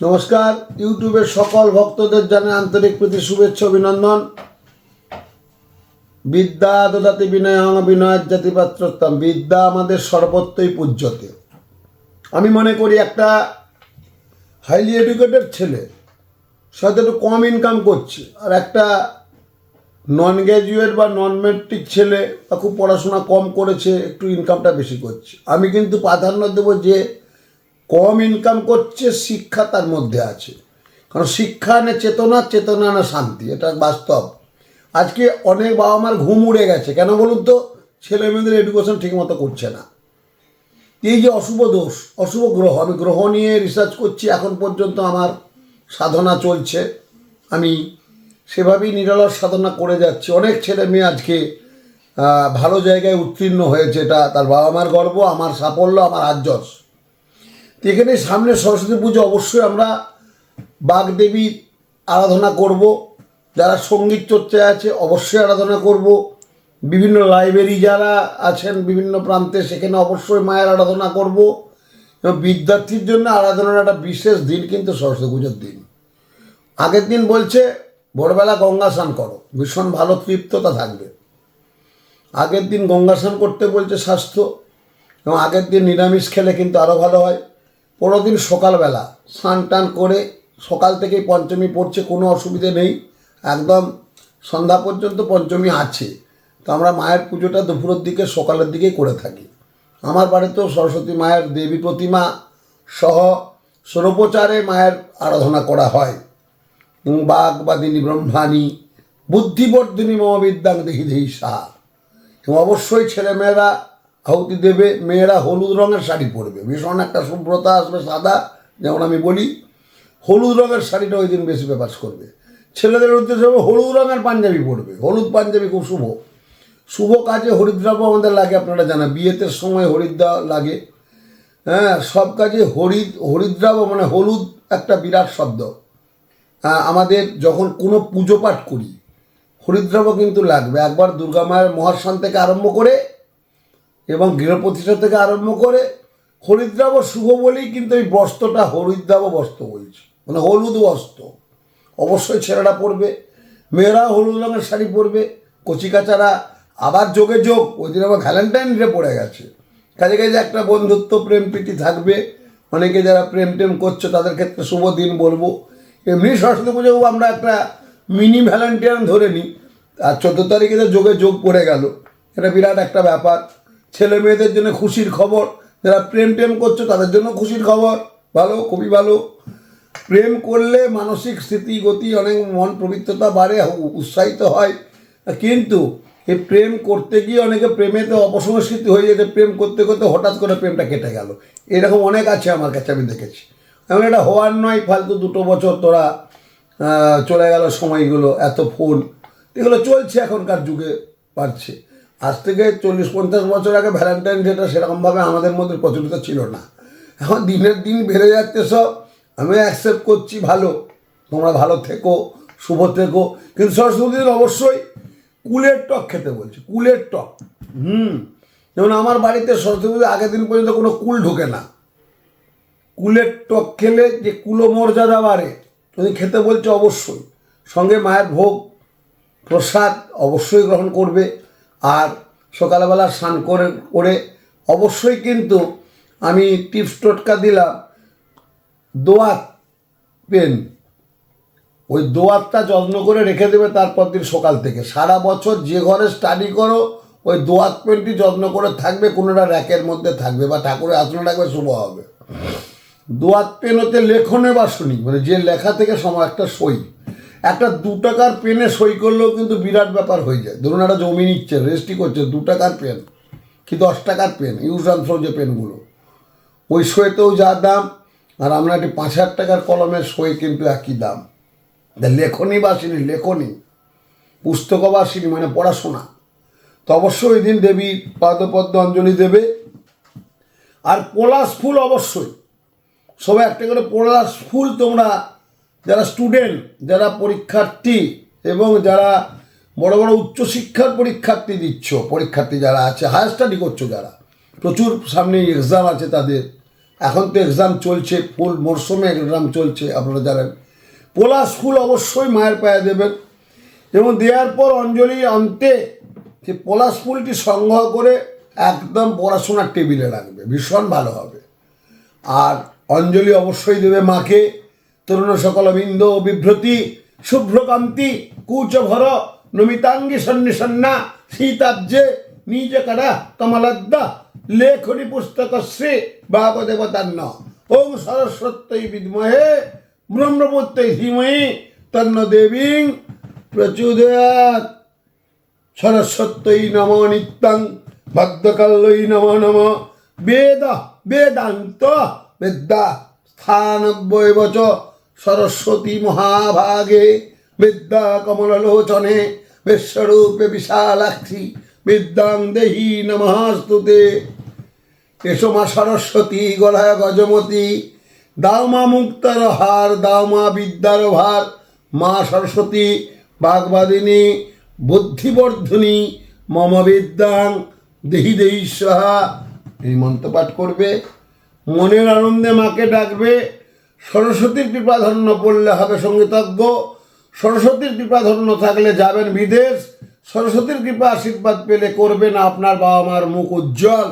নমস্কার ইউটিউবের সকল ভক্তদের জানে আন্তরিক প্রীতি, শুভেচ্ছা, অভিনন্দন। বিদ্যা দদাতি বিনয়, বিনয়ের জাতি পাত্রত্তম। বিদ্যা আমাদের সর্বত্রই পূজ্যতে আমি মনে করি একটা হাইলি এডুকেটেড ছেলে হয়তো একটু কম ইনকাম করছে, আর একটা নন গ্র্যাজুয়েট বা নন মেট্রিক ছেলে বা খুব পড়াশোনা কম করেছে, একটু ইনকামটা বেশি করছে। আমি কিন্তু প্রাধান্য দেবো যে কম ইনকাম করছে, শিক্ষা তার মধ্যে আছে। কারণ শিক্ষা আনে চেতনা চেতনা না শান্তি, এটা বাস্তব। আজকে অনেক বাবা মার ঘুম উড়ে গেছে। কেন বলুন তো? ছেলে মেয়েদের এডুকেশন ঠিকমতো করছে না। এই যে অশুভ দোষ, অশুভ গ্রহ, আমি গ্রহ নিয়ে রিসার্চ করছি, এখন পর্যন্ত আমার সাধনা চলছে। আমি সেভাবেই নিরলস সাধনা করে যাচ্ছি। অনেক ছেলে মেয়ে আজকে ভালো জায়গায় উত্তীর্ণ হয়েছে। এটা তার বাবা মার গর্ব, আমার সাফল্য, আমার তো এখানে সামনে সরস্বতী পুজো অবশ্যই আমরা বাগদেবীর আরাধনা করব। যারা সংগীত চর্চায় আছে অবশ্যই আরাধনা করব। বিভিন্ন লাইব্রেরি যারা আছেন বিভিন্ন প্রান্তে সেখানে অবশ্যই মায়ের আরাধনা করব। এবং বিদ্যার্থীর জন্য আরাধনার একটা বিশেষ দিন কিন্তু সরস্বতী পুজোর দিন। আগের দিন বলছে, ভোরবেলা গঙ্গা স্নান করো। ভীষণ ভালো তৃপ্ততা থাকবে। আগের দিন গঙ্গা স্নান করতে বলছে স্বাস্থ্য। এবং আগের দিন নিরামিষ খেলে কিন্তু আরও ভালো হয়। পরের দিন সকালবেলা স্নান টান করে সকাল থেকেই পঞ্চমী পড়ছে, কোনো অসুবিধে নেই। একদম সন্ধ্যা পর্যন্ত পঞ্চমী আছে। তো আমরা মায়ের পুজোটা দুপুরের দিকে, সকালের দিকেই করে থাকি। আমার বাড়িতেও সরস্বতী মায়ের দেবী প্রতিমা সহ সরোপচারে মায়ের আরাধনা করা হয়। বাগবাদিনী ব্রহ্মাণী, বুদ্ধিবর্ধিনী মহাবিদ্যাং দেখি দেহি সাহা। এবং অবশ্যই ছেলেমেয়েরা আহুতি দেবে, মেয়েরা হলুদ রঙের শাড়ি পরবে। ভীষণ একটা শুভ্রতা আসবে সাদা, যেমন আমি বলি। হলুদ রঙের শাড়িটা ওই দিন বেশি ব্যাপার করবে। ছেলেদের উদ্দেশ্য হবে হলুদ রঙের পাঞ্জাবি পরবে। হলুদ পাঞ্জাবি খুব শুভ। শুভ কাজে হরিদ্রাব্য আমাদের লাগে, আপনারা জানেন। বিয়েতে সময় হরিদ্রা লাগে। হ্যাঁ সব কাজে হরিদ হরিদ্রাব্য মানে হলুদ একটা বিরাট শব্দ। আমাদের যখন কোনো পুজো পাঠ করি হরিদ্রাব্য কিন্তু লাগবে। একবার দুর্গা মায়ের মহাস্থান থেকে আরম্ভ করে এবং গৃহপ্রতিষ্ঠা থেকে আরম্ভ করে হরিদ্রাব্য শুভ বলেই কিন্তু এই বস্ত্রটা হরিদ্রাব্য বস্ত্র বলছে। মানে হলুদ বস্ত্র। অবশ্যই ছেলেরা পরবে, মেয়েরা হলুদ রঙের শাড়ি পরবে, কচিকাচারা আবার যোগে যোগ। ওই দিন আবার ভ্যালেন্টাইন ডে পড়ে গেছে। কাজে কাজে একটা বন্ধুত্ব প্রেম প্রীতি থাকবে। অনেকে যারা প্রেম টেম করছে তাদের ক্ষেত্রে শুভ দিন বলব। এমনি সরস্বতী পুজোও আমরা একটা মিনি ভ্যালেন্টাইন ধরে নিই। আর চোদ্দ তারিখে তো যোগে যোগ পড়ে গেল। এটা বিরাট একটা ব্যাপার। ছেলে মেয়েদের জন্য খুশির খবর, যারা প্রেম টেম করছ তাদের জন্য খুশির খবর। ভালো, খুবই ভালো। প্রেম করলে মানসিক স্থিতি গতি, অনেক মন পবিত্রতা বাড়ে উৎসাহিত হয়। কিন্তু এই প্রেম করতে গিয়ে অনেকে প্রেমেতে অপসংস্কৃতি হয়ে যেতে, প্রেম করতে করতে হঠাৎ করে প্রেমটা কেটে গেল। এরকম অনেক আছে আমার কাছে, আমি দেখেছি। এমন এটা হওয়ার নয়, ফালতু দুটো বছর তোরা চলে গেল সময়গুলো, এত ফোন এগুলো চলছে এখনকার যুগে পারছে আজ থেকে চল্লিশ পঞ্চাশ বছর আগে ভ্যালেন্টাইন ডেটা সেরকমভাবে আমাদের মধ্যে প্রচলিত ছিল না। এখন দিনের দিন বেড়ে যাচ্ছে সব। আমি অ্যাকসেপ্ট করছি ভালো। তোমরা ভালো থেকো, শুভ থেকো। কিন্তু সরস্বতী দিন অবশ্যই কুলের টক খেতে বলছি, কুলের টক। হুম। যেমন আমার বাড়িতে সরস্বতী পুজোর আগের দিন পর্যন্ত কোনো কুল ঢোকে না। কুলের টক খেলে যে কুলো মর্যাদা বাড়ে, তুমি খেতে বলছে অবশ্যই। সঙ্গে মায়ের ভোগ, প্রসাদ অবশ্যই গ্রহণ করবে। আর সকালবেলা স্নান করে করে অবশ্যই কিন্তু আমি টিপস টোটকা দিলাম। দোয়াত পেন। ওই দোয়াতটা যত্ন করে রেখে দেবে তারপর দিন সকাল থেকে। সারা বছর যে ঘরে স্টাডি করো, ওই দোয়াত পেনটি যত্ন করে থাকবে, কোনোটা র্যাকের মধ্যে থাকবে বা ঠাকুরের আসনে রাখবে শুভ হবে। দোয়াত পেন হতে লেখনে বাসনি মানে যে লেখা থেকে সময় একটা সই। একটা দু টাকার পেনে সই করলেও কিন্তু বিরাট ব্যাপার হয়ে যায়। ধরুন একটা জমি নিচ্ছে রেজিস্ট্রি করছে, দু টাকার পেন কি দশ টাকার পেন? ইউজ অ্যান্ড যে পেনগুলো। ওই সইতেও যা দাম, আর আমরা একটি পাঁচ হাজার টাকার কলমের সই কিন্তু একই দাম। লেখনী বাসিনী লেখনী, পুস্তকবাসিনী মানে পড়াশোনা। তো অবশ্যই ওই দিন দেবী পাদপদ্ম অঞ্জলি দেবে। আর পলাশ ফুল অবশ্যই। সবাই একটা করে পলাশ ফুল তোমরা যারা স্টুডেন্ট যারা পরীক্ষার্থী এবং যারা বড় বড় উচ্চশিক্ষার পরীক্ষার্থী দিচ্ছ, পরীক্ষার্থী যারা আছে হায়ার স্টাডি করছ যারা, প্রচুর সামনে এক্সাম আছে তাদের। এখন তো এক্সাম চলছে ফুল মরশুমে এক্সাম চলছে, আপনারা জানেন। পলাশ ফুল অবশ্যই মায়ের পায়ে দেবেন। এবং দেওয়ার পর অঞ্জলি অন্তে যে পলাশ ফুলটি সংগ্রহ করে একদম পড়াশোনার টেবিলে রাখবে, ভীষণ ভালো হবে। আর অঞ্জলি অবশ্যই দেবে মাকে। তরুণ সকল বিন্দ বিভ্রতি, শুভ্রকান্তি, কুচভর, নমিতাঙ্গি সন্নিসন্না সীতাব্জে, নিজকারা কমলদ্দা, লেখনি পুস্তক শ্রী ভাগদেবতান্ন ওম সরস্বত্যই বিদ্মহে, ব্রহ্মপুত্রই ধীমহি, তন্ন দেবীং প্রচোদয়াৎ। সরস্বত্যই নম নিত্যং ভদ্রকাল্যই নম নম। বেদ, বেদান্ত বিদ্যা স্থানব্বৈব চ সরস্বতী মহাভাগে বিদ্যা কমললোচনে বিশ্বরূপে বিশালাক্ষী বিদ্যাং দেহি নমস্তুতে এসো সরস্বতী গলায় গজমতী, দাও মা মুক্তার হার, দাও মা বিদ্যার ভার। মা সরস্বতী বাগবাদিনী, বুদ্ধিবর্ধনী, মম বিদ্যাং দেহি দেহি সাহা এই মন্ত্র পাঠ করবে, মনের আনন্দে মাকে ডাকবে সরস্বতীর কৃপাধন্য পড়লে হবে সঙ্গীতজ্ঞ। সরস্বতীর কৃপাধন্য থাকলে যাবেন বিদেশ। সরস্বতীর কৃপা আশীর্বাদ পেলে করবেন আপনার বাবা মার মুখ উজ্জ্বল।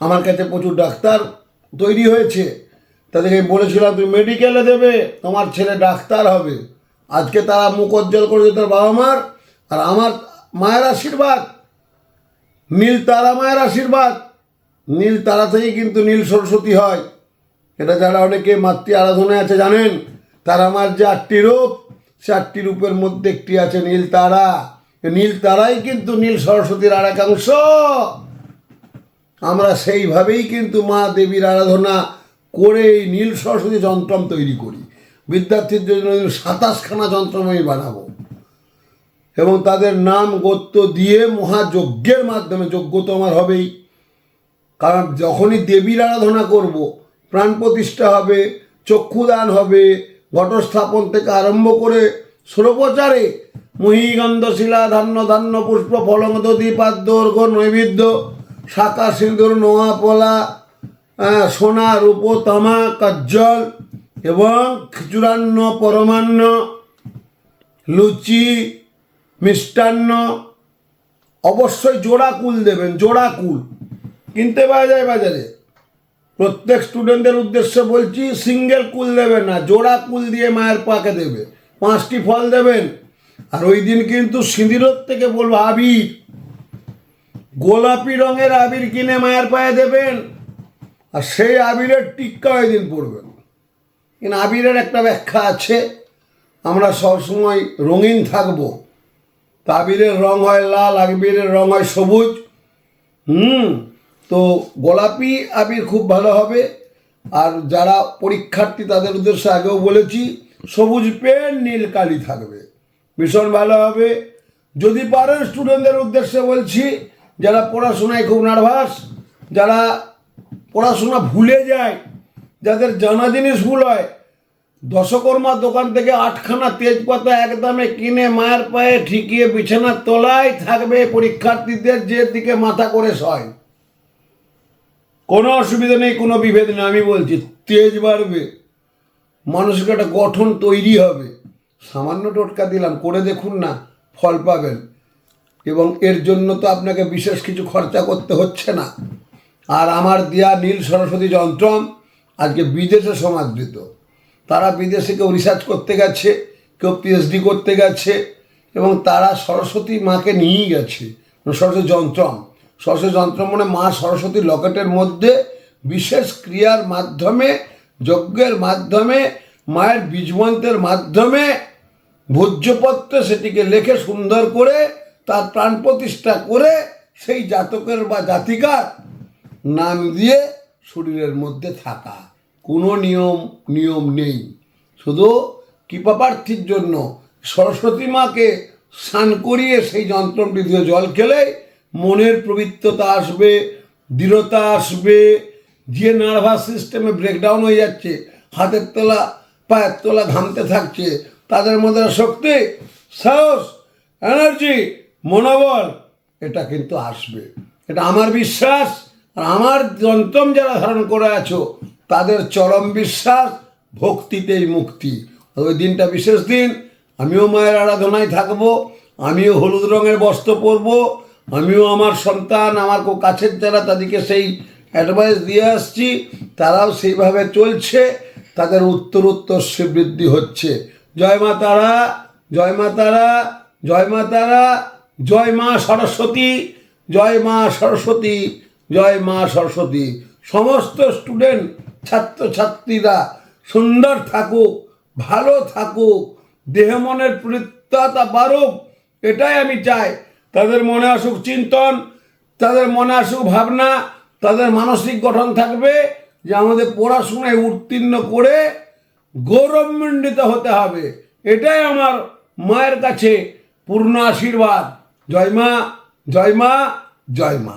আমার কাছে প্রচুর ডাক্তার তৈরি হয়েছে। তাদেরকে বলেছিলাম, তুমি মেডিকেলে দেবে, তোমার ছেলে ডাক্তার হবে। আজকে তারা মুখ উজ্জ্বল করেছে তার বাবা মার আর আমার মায়ের আশীর্বাদ। নীল তারা মায়ের আশীর্বাদ। নীল তারা থেকেই কিন্তু নীল সরস্বতী হয়। এটা যারা অনেকে মাতৃ আরাধনায় আছে জানেন, তারা আমার যে আটটি রূপ, সে আটটি রূপের মধ্যে একটি আছে নীল তারা। নীল তারাই কিন্তু নীল সরস্বতীর আর একাংশ আমরা সেইভাবেই কিন্তু মা দেবীর আরাধনা করে এই নীল সরস্বতী যন্ত্রম তৈরি করি। বিদ্যার্থীর জন্য সাতাশখানা যন্ত্রম আমি বানাবো। এবং তাদের নাম গোত্র দিয়ে মহাযজ্ঞের মাধ্যমে, যজ্ঞ তো আমার হবেই। কারণ যখনই দেবীর আরাধনা করব প্রাণ প্রতিষ্ঠা হবে, চক্ষুদান হবে, ঘটস্থাপন থেকে আরম্ভ করে সুরপ্রচারে মহিগন্ধ শিলা, ধান্য ধান্য পুষ্প, ফলং দধি পাদ্য অর্ঘ নৈবেদ্য, শাখা, সিঁদুর, নোয়া, পলা সোনা, রূপ, তামা, কাজ্জল এবং খিচুরান্ন পরমান্ন, লুচি, মিষ্টান্ন। অবশ্যই জোড়া কুল দেবেন, জোড়া কুল। কিনতে পাওয়া যায় বাজারে। প্রত্যেক স্টুডেন্টদের উদ্দেশ্যে বলছি সিঙ্গেল কুল দেবেন না, জোড়া কুল দিয়ে মায়ের পাকে দেবে, পাঁচটি ফল দেবেন। আর ওই দিন কিন্তু সিঁদিরত থেকে বলব, আবির, গোলাপি রঙের আবির কিনে মায়ের পায়ে দেবেন। আর সেই আবিরের টিক্কা ওই দিন পড়বেন কিন্তু আবিরের একটা ব্যাখ্যা আছে, আমরা সবসময় রঙিন থাকব। তা আবিরের রং হয় লাল, আবিরের রং হয় সবুজ। হুম? তো গোলাপি আবির খুব ভালো হবে। আর যারা পরীক্ষার্থী, তাদের উদ্দেশ্যে আগেও বলেছি, সবুজ পেন নীল কালি থাকবে। ভীষণ ভালো হবে। যদি পারেন স্টুডেন্টদের উদ্দেশ্যে বলছি, যারা পড়াশোনায় খুব নার্ভাস যারা পড়াশোনা ভুলে যায়, যাদের জানা জিনিস ভুল হয় দশকর্মা দোকান থেকে আটখানা তেজপাতা একদমে কিনে মায়ের পায়ে ঠিকিয়ে বিছানার তলায় থাকবে পরীক্ষার্থীদের যে দিকে মাথা করে সয় কোনো অসুবিধা নেই, কোনো বিভেদ নেই, আমি বলছি, তেজ বাড়বে মানুষকে একটা গঠন তৈরি হবে। সামান্য টোটকা দিলাম, করে দেখুন না, ফল পাবেন। এবং এর জন্য তো আপনাকে বিশেষ কিছু খরচা করতে হচ্ছে না। আর আমার দেয়া নীল সরস্বতী যন্ত্রম আজকে বিদেশে সমাদৃত। তারা বিদেশে কেউ রিসার্চ করতে গেছে, কেউ পিএইচডি করতে গেছে, এবং তারা সরস্বতী মাকে নিয়েই গেছে সরস্বতী যন্ত্রম। সরস্বতী যন্ত্রম মানে মা সরস্বতী লকেটের মধ্যে বিশেষ ক্রিয়ার মাধ্যমে, যজ্ঞের মাধ্যমে, মায়ের বীজমন্ত্রের মাধ্যমে ভোজ্যপত্রে সেটিকে লেখে সুন্দর করে তার প্রাণ প্রতিষ্ঠা করে সেই জাতকের বা জাতিকার নাম দিয়ে শরীরের মধ্যে থাকা। কোনো নিয়ম নিয়ম নেই। শুধু কৃপাপ্রার্থীর জন্য সরস্বতী মাকে স্নান করিয়ে সেই যন্ত্রটি দিয়ে জল খেলে মনের পবিত্রতা আসবে, দৃঢ়তা আসবে, যে নার্ভাস সিস্টেমে ব্রেকডাউন হয়ে যাচ্ছে, হাতের তোলা, পায়ের তোলা ঘামতে থাকছে, তাদের মধ্যে শক্তি, সাহস এনার্জি মনোবল, এটা কিন্তু আসবে। এটা আমার বিশ্বাস, আর আমার যন্ত্রম যারা ধারণ করে আছো, তাদের চরম বিশ্বাস, ভক্তিতেই মুক্তি। ওই দিনটা বিশেষ দিন, আমিও মায়ের আরাধনায় থাকব, আমিও হলুদ রঙের বস্ত্র পরবো আমিও আমার সন্তান আমার খুব কাছের যারা তাদেরকে সেই অ্যাডভাইস দিয়ে আসছি, তারাও সেইভাবে চলছে, তাদের উত্তর উত্তর বৃদ্ধি হচ্ছে। জয় মা তারা, জয় মা তারা, জয় মা তারা, জয় মা সরস্বতী, জয় মা সরস্বতী, জয় মা সরস্বতী। সমস্ত স্টুডেন্ট ছাত্রছাত্রীরা সুন্দর থাকুক, ভালো থাকুক, দেহ মনের পরিত্রাতা বাড়ুক, এটাই আমি চাই। তাদের মনে আসুক চিন্তন, তাদের মনে আসুক ভাবনা, তাদের মানসিক গঠন থাকবে যে আমাদের পড়াশোনায় উত্তীর্ণ করে গৌরবমণ্ডিত হতে হবে। এটাই আমার মায়ের কাছে পূর্ণ আশীর্বাদ। জয় মা জয় মা জয় মা।